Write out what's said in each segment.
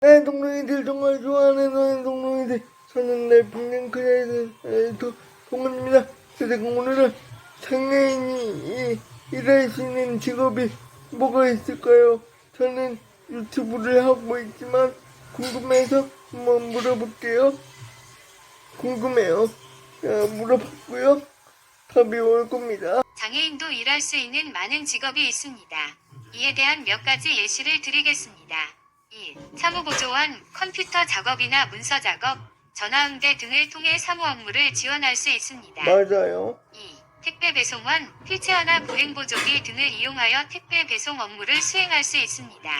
내 동료이들 정말 좋아하는 너의 동료이들 저는 내 평생 그래서 동원입니다. 그래서 오늘은 장애인이 이- 일할 수 있는 직업이 뭐가 있을까요? 저는 유튜브를 하고 있지만 궁금해서 한번 물어볼게요. 궁금해요. 자, 물어봤고요. 답이 올 겁니다. 장애인도 일할 수 있는 많은 직업이 있습니다. 이에 대한 몇 가지 예시를 드리겠습니다. 1. 사무보조원, 컴퓨터 작업이나 문서 작업, 전화응대 등을 통해 사무 업무를 지원할 수 있습니다. 맞아요. 2. 택배 배송원, 휠체어나 보행보조기 등을 이용하여 택배 배송 업무를 수행할 수 있습니다.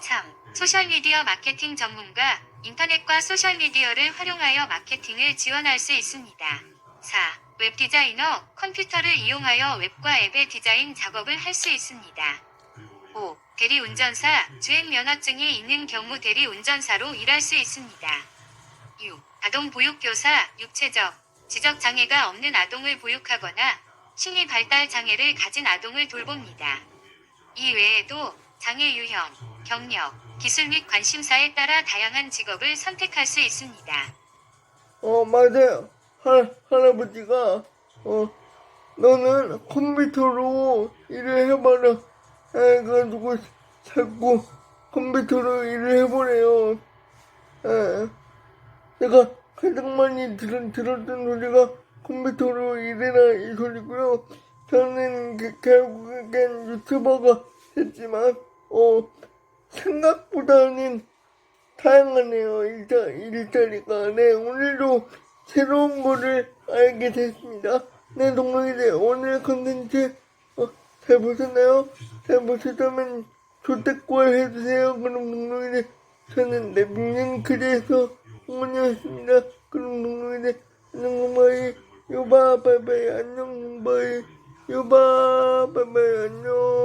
3. 소셜미디어 마케팅 전문가, 인터넷과 소셜미디어를 활용하여 마케팅을 지원할 수 있습니다. 4. 웹 디자이너, 컴퓨터를 이용하여 웹과 앱의 디자인 작업을 할 수 있습니다. 5. 대리운전사, 주행면허증이 있는 경우 대리운전사로 일할 수 있습니다. 6. 아동 보육교사, 육체적, 지적 장애가 없는 아동을 보육하거나 심리 발달 장애를 가진 아동을 돌봅니다. 이 외에도 장애 유형, 경력, 기술 및 관심사에 따라 다양한 직업을 선택할 수 있습니다. 어, 맞아요. 할, 할아버지가, 어, 너는 컴퓨터로 일을 해봐라. 해가지고 자꾸 컴퓨터로 일을 해보래요. 예. 내가 가장 많이 들, 들었던 소리가 컴퓨터로 일해라 이 소리고요. 저는 그- 결국엔 유튜버가 됐지만, 어, 생각보다는 다양하네요. 일자, 일자리가. 네, 오늘도 새로운 거를 알게 됐습니다. 네, 동료이들, 오늘 컨텐츠, 어, 잘 보셨나요? 잘 보셨다면, 조댓글 해주세요. 그럼 동료이들, 저는 내비는 그래서 응원이었습니다. 그럼 동료이들, 안녕, 바이. 요바, 바이바이, 안녕, 바이. 요바, 바이바이, 안녕.